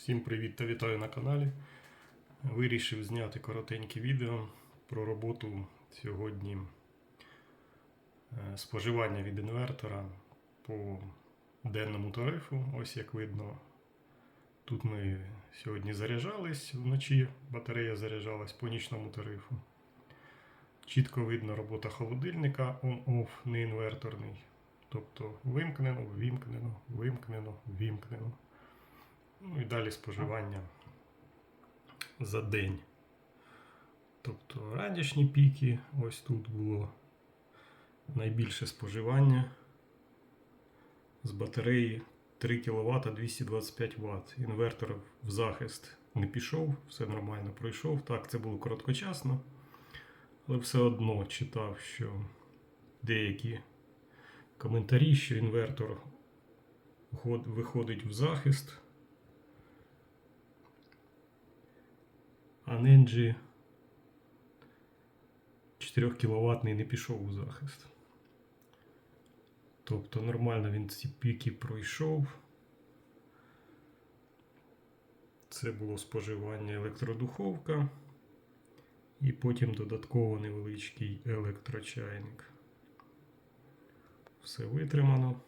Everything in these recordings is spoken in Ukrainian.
Всім привіт та вітаю на каналі. Вирішив зняти коротеньке відео про роботу сьогодні е, споживання від інвертора по денному тарифу. Ось як видно, тут ми сьогодні заряджались вночі, батарея заряджалась по нічному тарифу. Чітко видно робота холодильника on-off, не інверторний. Тобто вимкнено, вимкнено, вимкнено, вимкнено. Ну і далі споживання за день. Тобто ранішні піки, ось тут було найбільше споживання з батареї 3 кВт 225 Вт. Інвертор в захист не пішов, все нормально пройшов. Так, це було короткочасно, але все одно читав, що деякі коментарі, що інвертор виходить в захист. А Ненджі 4 кВт не пішов у захист. Тобто нормально він ці піки пройшов. Це було споживання електродуховка. І потім додатково невеличкий електрочайник. Все витримано.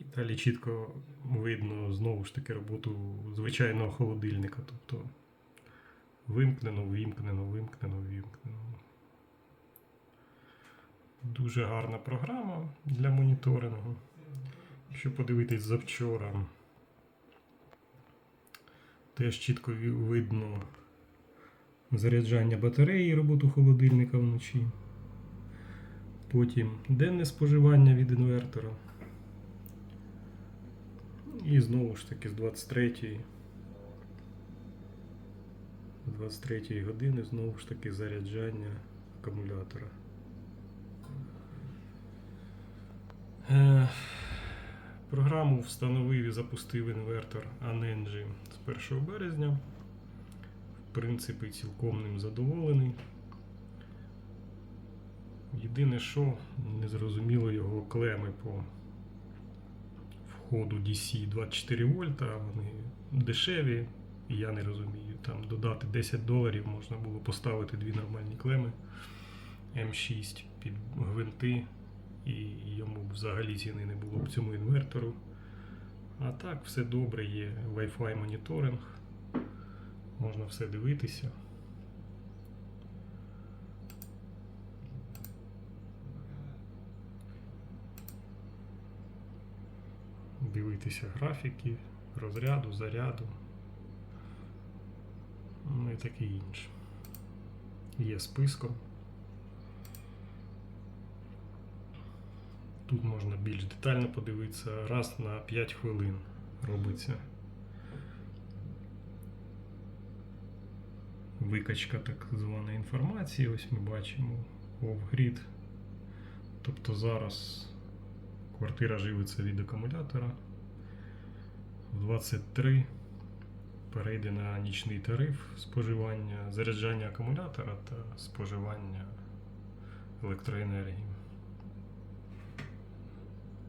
І далі чітко видно знову ж таки роботу звичайного холодильника. Тобто Вимкнено, вимкнено, вимкнено, вимкнено. Дуже гарна програма для моніторингу. Якщо подивитись завчора, теж чітко видно заряджання батареї, роботу холодильника вночі. Потім денне споживання від інвертора. І знову ж таки з 23 з 23 години знову ж таки заряджання акумулятора. Е, Програму встановив і запустив інвертор Anenji з 1 березня. В принципі, цілком ним задоволений. Єдине, що не зрозуміло його клеми по входу DC 24 вольта, вони дешеві. Я не розумію. Там додати 10 доларів можна було поставити дві нормальні клеми М6 під гвинти, і йому взагалі ціни не було б цьому інвертору. А так, все добре, є Wi-Fi моніторинг, можна все дивитися. Дивитися графіки, розряду, заряду. Ну і таке інше. Є списком. Тут можна більш детально подивитися, раз на 5 хвилин робиться. Викачка так званої інформації. Ось ми бачимо off-grid. Тобто зараз квартира живиться від акумулятора. В 23 перейде на нічний тариф споживання, заряджання акумулятора та споживання електроенергії.